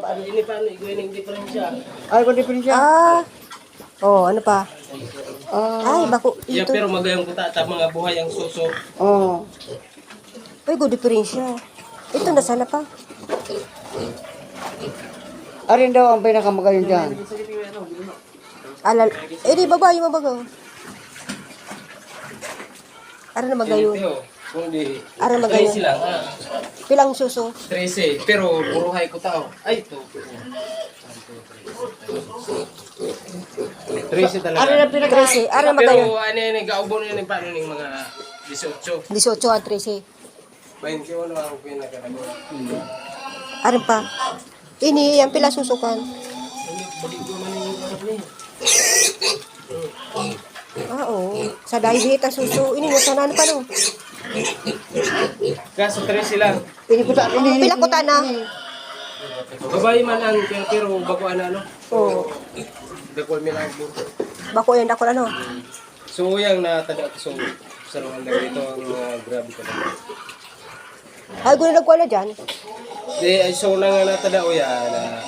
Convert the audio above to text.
Ano ini pa ano iguin ng diferensya. Ay, kung diferensya. Ah. Oh, ano pa? Ah. Ay, bako. Ya Ito. pero magayang kuta ta mga buhay ang suso. Oh. Ay, good diferensya. Ito na sana pa. Arin daw ang pinakamagayon dyan. Alal. Eh, di baba yung mabago. Ara na magayon. Teo, kung di Ara na magayon. 13 lang ah. Pilang suso. 13 pero buruhay ko tao. Ay to. 13 talaga. Arin ang pinaka... 13. Ara na. Pero ano yun, gaubon yun paano ng mga 18. 18 at 13. 21 ang pinagalago. Ara pa. Ini, yung pila susukan. Ah, oo. Sa dahil suso. Ini mo sana ano pa no? Kaso 13 lang. Ini ko sa akin. Ini, Pila ko ta na. Babae man ang pero, pero bago ano ano. Oo. Dagwal mi lang buto. Bako yan ako ano. So yang na tada so sa Rwanda dito ang uh, grabe ka naman. Ay, gulo nagkwala dyan. Di ay so na nga natada o ya na